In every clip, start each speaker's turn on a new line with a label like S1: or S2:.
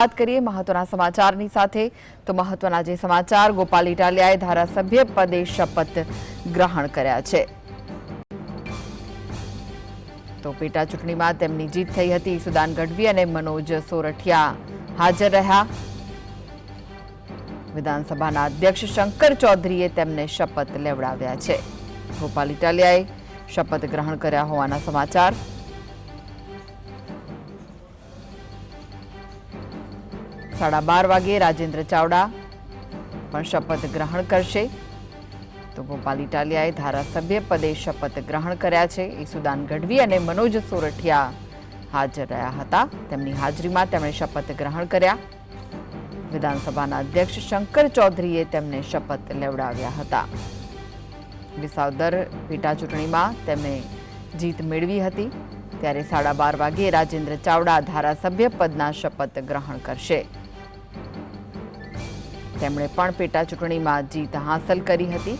S1: વાત કરીએ મહત્વના સમાચારની સાથે, તો મહત્વના જે સમાચાર ગોપાલ ઇટાલિયાએ ધારાસભ્ય પદે શપથ ગ્રહણ કર્યા છે. તો પેટા ચૂંટણીમાં તેમની જીત થઈ હતી સુદાન ગઢવી અને મનોજ સોરઠિયા હાજર રહ્યા. વિધાનસભાના અધ્યક્ષ શંકર ચૌધરીએ તેમને શપથ લેવડાવ્યા છે. ગોપાલ ઇટાલિયાએ શપથ ગ્રહણ કર્યા હોવાના સમાચાર સાડા બાર વાગે રાજેન્દ્ર ચાવડા પણ શપથ ગ્રહણ કરશે. તો ગોપાલ ઇટાલિયાએ ધારાસભ્ય પદે શપથ ગ્રહણ કર્યા છે. ઈસુદાન ગઢવી અને મનોજ સોરઠિયા હાજર રહ્યા હતા. તેમની હાજરીમાં તેમણે શપથ ગ્રહણ કર્યા. વિધાનસભાના અધ્યક્ષ શંકર ચૌધરીએ તેમને શપથ લેવડાવ્યા હતા. વિસાવદર પેટા ચૂંટણીમાં તેમણે જીત મેળવી હતી. ત્યારે સાડા બાર વાગે રાજેન્દ્ર ચાવડા ધારાસભ્ય પદના શપથ ગ્રહણ કરશે. તેમણે પણ પેટા ચૂંટણીમાં જીત હાંસલ કરી હતી.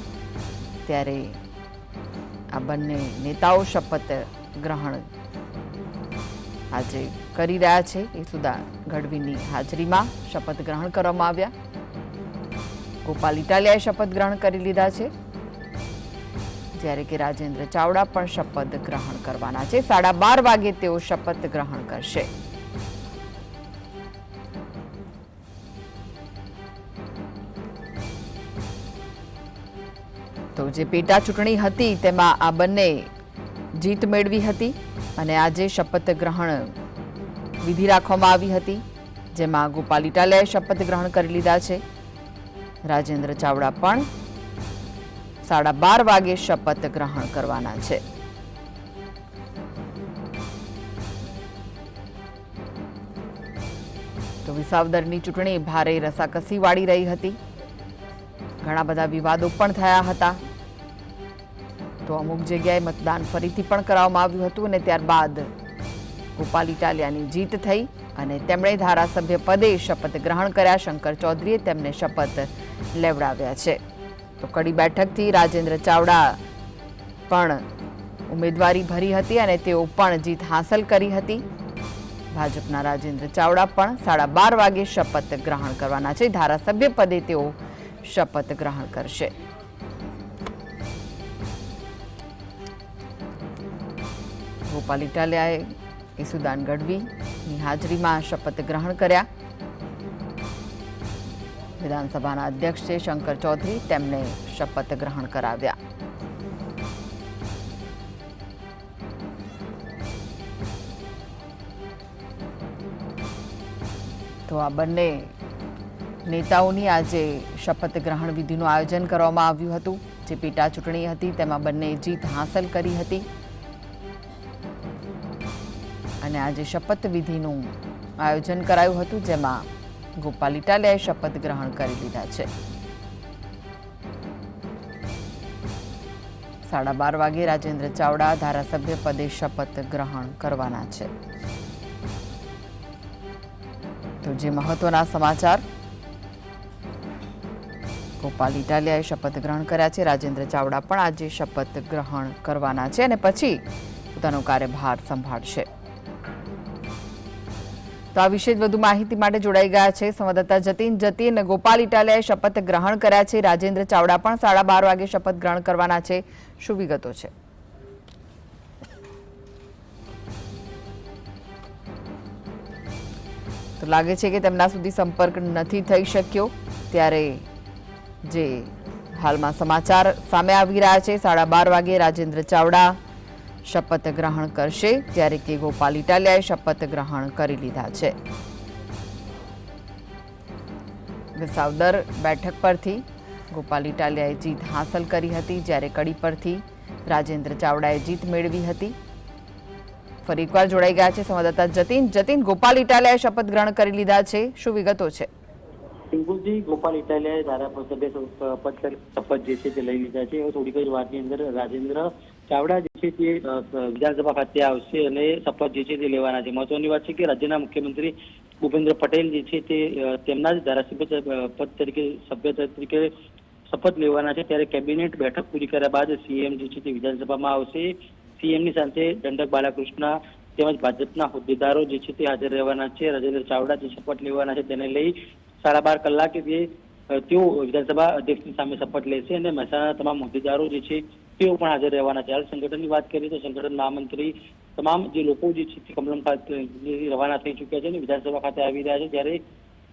S1: ત્યારે આ બંને નેતાઓ શપથ ગ્રહણ આજે કરી રહ્યા છે. એ સુધા ગઢવીની હાજરીમાં શપથ ગ્રહણ કરવામાં આવ્યા. ગોપાલ ઇટાલિયાએ શપથ ગ્રહણ કરી લીધા છે. જ્યારે કે રાજેન્દ્ર ચાવડા પણ શપથ ગ્રહણ કરવાના છે. સાડા બાર વાગે તેઓ શપથ ગ્રહણ કરશે. તો જે પેટા ચૂંટણી હતી તેમાં આ બંને જીત મેળવી હતી અને આજે શપથ ગ્રહણ વિધિ રાખવામાં આવી હતી, જેમાં ગોપાલ ઇટાલિયાએ શપથ ગ્રહણ કરી લીધા છે. રાજેન્દ્ર ચાવડા પણ સાડા બાર વાગે શપથ ગ્રહણ કરવાના છે. તો વિસાવદરની ચૂંટણી ભારે રસાકસી વાળી રહી હતી. ઘણા બધા વિવાદો પણ થયા હતા. તો અમુક જગ્યાએ મતદાન ફરીથી પણ કરાવવામાં આવ્યું હતું અને ત્યારબાદ ગોપાલ ઇટાલિયાની જીત થઈ અને તેમણે ધારાસભ્ય પદે શપથ ગ્રહણ કર્યા. શંકર ચૌધરીએ તેમને શપથ લેવડાવ્યા છે. તો કડી બેઠકથી રાજેન્દ્ર ચાવડા પણ ઉમેદવારી ભરી હતી અને તેઓ પણ જીત હાંસલ કરી હતી. ભાજપના રાજેન્દ્ર ચાવડા પણ સાડા બાર વાગે શપથ ગ્રહણ કરવાના છે. ધારાસભ્ય પદે તેઓ શપથ ગ્રહણ કરશે. ગોપાલ ઇટાલિયાએ ઈસુદાન ગઢવીની હાજરીમાં શપથ ગ્રહણ કર્યા. વિધાનસભાના અધ્યક્ષ છે શંકર ચૌધરી, તેમને શપથ ગ્રહણ કરાવ્યા. તો આ બંને નેતાઓની આજે શપથ ગ્રહણ વિધિનું આયોજન કરવામાં આવ્યું હતું. જે પેટા ચૂંટણી હતી, તેમાં બંને જીત હાંસલ કરી હતી. અને આજે શપથ વિધિનું આયોજન કરાયું હતું, જેમાં ગોપાલ ઇટાલિયાએ શપથ ગ્રહણ કરી લીધા છે. સાડા બાર વાગે રાજેન્દ્ર ચાવડા ધારાસભ્ય પદે શપથ ગ્રહણ કરવાના છે. તો જે મહત્વના સમાચાર. ગોપાલ ઇટાલિયાએ શપથ ગ્રહણ કર્યા છે, રાજેન્દ્ર ચાવડા પણ આજે શપથ ગ્રહણ કરવાના છે અને પછી પોતાનો કાર્યભાર સંભાળશે. આ વિશે વધુ માહિતી માટે જોડાઈ ગયા છે સંવાદદાતા જતીન. જતીન, ગોપાલ ઇટાલિયાએ શપથ ગ્રહણ કર્યા છે. રાજેન્દ્ર ચાવડા પણ સાડા બાર વાગે શપથ ગ્રહણ કરવાના છે. શું વિગતો છે? તો લાગે છે કે તેમના સુધી સંપર્ક નથી થઈ શક્યો. ત્યારે જે હાલમાં સમાચાર સામે આવી રહ્યા છે, સાડા બાર વાગે રાજેન્દ્ર ચાવડા શપથ ગ્રહણ કરશે, ત્યારે કે ગોપાલ ઇટાલિયાએ શપથ ગ્રહણ કરી લીધા છે. વિસાવદર બેઠક પરથી ગોપાલ ઇટાલિયાએ જીત હાંસલ કરી હતી, જ્યારે કડી પરથી રાજેન્દ્ર ચાવડાએ જીત મેળવી હતી. ફરી એકવાર જોડાઈ ગયા છે સંવાદદાતા જતીન. જતીન, ગોપાલ ઇટાલિયાએ શપથ ગ્રહણ કરી લીધા છે. શું વિગતો છે?
S2: પિંકુજી ગોપાલ ઇટાલિયાએ ધારાસભ્ય શપથ જે છે તે લઈ લીધા છે. હવે થોડીક જ વાતની અંદર રાજેન્દ્ર ચાવડા જે છે તે વિધાનસભા ખાતે આવશે અને શપથ જે છે તે લેવાના છે. મહત્વની વાત છે કે રાજ્યના મુખ્યમંત્રી ભૂપેન્દ્ર પટેલ જે છે તે તેમના જ ધારાસભ્ય પદ તરીકે, સભ્ય તરીકે શપથ લેવાના છે. ત્યારે કેબિનેટ બેઠક પૂરી કર્યા બાદ સીએમ જે છે તે વિધાનસભામાં આવશે. સીએમની સાથે દંડક બાલાકૃષ્ણ તેમજ ભાજપના હોદ્દેદારો જે છે તે હાજર રહેવાના છે. રાજેન્દ્ર ચાવડા જે શપથ લેવાના છે તેને લઈ સાડા બાર કલાકે તે તેઓ વિધાનસભા અધ્યક્ષની સામે શપથ લેશે અને મહેસાણાના તમામ હોદ્દેદારો જે છે તેઓ પણ હાજર રહેવાના છે. સંગઠનની વાત કરીએ તો સંગઠન મહામંત્રી તમામ જે લોકો જે છે કમલમ ખાતે રવાના થઈ ચૂક્યા છે અને વિધાનસભા ખાતે આવી રહ્યા છે. ત્યારે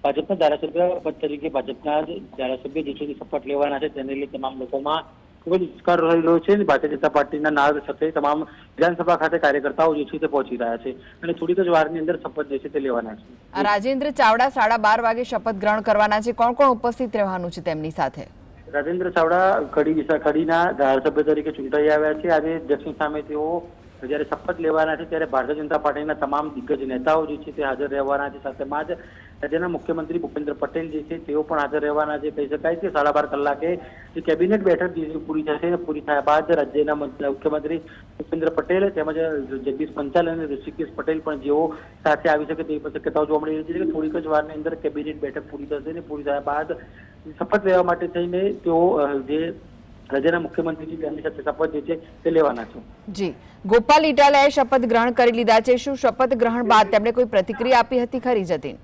S2: ભાજપના ધારાસભ્ય પદ તરીકે ભાજપના ધારાસભ્ય જે છે શપથ લેવાના છે. તેને લઈ તમામ લોકોમાં ખૂબ જ ઉત્સાહ રહેલો છે અને ભારતીય જનતા પાર્ટીના નાદ સાથે તમામ વિધાનસભા ખાતે કાર્યકર્તાઓ જે છે તે પહોંચી રહ્યા છે અને થોડીક જ વારની અંદર શપથ જે છે તે લેવાના છે.
S1: રાજેન્દ્ર ચાવડા સાડા બાર વાગે શપથ ગ્રહણ કરવાના છે. કોણ કોણ ઉપસ્થિત રહેવાનું છે તેમની સાથે?
S2: રાજેન્દ્ર ચાવડા કડી વિસા કડીના ધારાસભ્ય તરીકે ચૂંટાઈ આવ્યા છે. આજે દક્ષિણ સામે તેઓ જ્યારે શપથ લેવાના છે, ત્યારે ભારતીય જનતા પાર્ટીના તમામ દિગ્ગજ નેતાઓ જે છે તે હાજર રહેવાના છે. સાથેમાં જ રાજ્યના મુખ્યમંત્રી ભૂપેન્દ્ર પટેલ જે છે, તેઓ પણ હાજર રહેવાના છે. કહી શકાય કે સાડા બાર કલાકે જે કેબિનેટ બેઠક જે છે પૂરી થશે, પૂરી થયા બાદ રાજ્યના મુખ્યમંત્રી ભૂપેન્દ્ર પટેલ તેમજ જગદીશ પંચાલ અને ઋષિકેશ પટેલ પણ જેઓ સાથે આવી શકે તેવી શક્યતાઓ જોવા મળી રહી છે. કે થોડીક જ વારની અંદર કેબિનેટ બેઠક પૂરી થશે અને પૂરી થયા બાદ શપથ લેવા માટે થઈને તેઓ જે રાજ્યના મુખ્યમંત્રીજી તેમની સાથે શપથ જે છે તે લેવાના છે.
S1: જી. ગોપાલ ઇટાલાએ શપથ ગ્રહણ કરી લીધા છે. શું શપથ ગ્રહણ બાદ તેમણે કોઈ પ્રતિક્રિયા આપી હતી ખરી જતીન?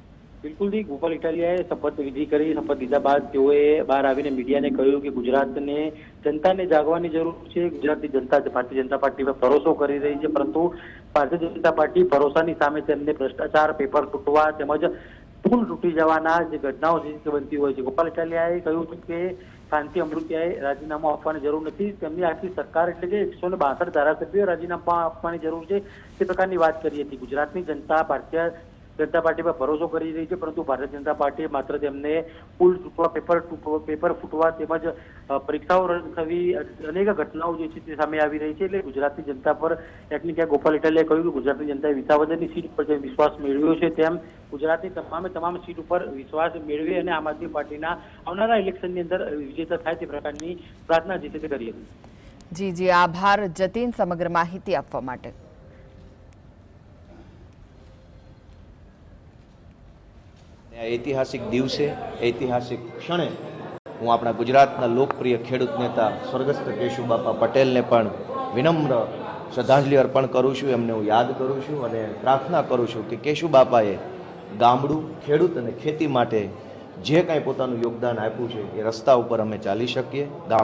S2: બિલકુલથી ગોપાલ ઇટાલિયાએ શપથ વિધિ કરી શપથ લીધા બાદ તેઓએ બહાર આવીને મીડિયાને કહ્યું કે ગુજરાતને જનતાને જાગવાની જરૂર છે. ગુજરાતની જનતા ભારતીય જનતા પાર્ટી પર ભરોસો કરી રહી છે પરંતુ ભારતીય જનતા પાર્ટી ભરોસાની સામે તેમને ભ્રષ્ટાચાર પેપર તૂટવા તેમજ પુલ તૂટી જવાના જે ઘટનાઓ જે બનતી હોય છે. ગોપાલ ઇટાલિયાએ કહ્યું હતું કે શાંતિ અમૃતિયાએ રાજીનામું આપવાની જરૂર નથી. તેમની આખી સરકાર એટલે કે એકસો ને બાસઠ ધારાસભ્યો રાજીનામું આપવાની જરૂર છે. તે પ્રકારની વાત કરી હતી. ગુજરાતની જનતા, ભારતીય જનતા પાર્ટી પર ભરોસો કરી રહી છે, પરંતુ ભારતીય જનતા પાર્ટીએ માત્ર તેમને પુલ તૂટવા, પેપર પેપર ફૂટવા તેમજ પરીક્ષાઓ રદ થવી અનેક ઘટનાઓ જે છે તે સામે આવી રહી છે, એટલે ગુજરાતની જનતા પર ક્યાંક ક્યાં ગોપાલ ઇટાલિયાએ કહ્યું કે ગુજરાતની જનતાએ વિસાવદરની સીટ ઉપર જે વિશ્વાસ મેળવ્યો છે તેમ ગુજરાતની તમામે તમામ સીટ ઉપર વિશ્વાસ મેળવી અને આમ આદમી પાર્ટીના આવનારા ઇલેક્શનની અંદર વિજેતા થાય તે પ્રકારની પ્રાર્થના જે છે તે કરી હતી.
S1: જી જી, આભાર, જતીન, સમગ્ર માહિતી આપવા માટે
S3: અને આ ઐતિહાસિક દિવસે, ઐતિહાસિક ક્ષણે હું આપણા ગુજરાતના લોકપ્રિય ખેડૂત નેતા સ્વર્ગસ્થ કેશુબાપા પટેલને પણ વિનમ્ર શ્રદ્ધાંજલિ અર્પણ કરું છું. એમને હું યાદ કરું છું અને પ્રાર્થના કરું છું કે કેશુબાપાએ ગામડું, ખેડૂત અને ખેતી માટે જે કાંઈ પોતાનું યોગદાન આપ્યું છે, એ રસ્તા ઉપર અમે ચાલી શકીએ. ગામ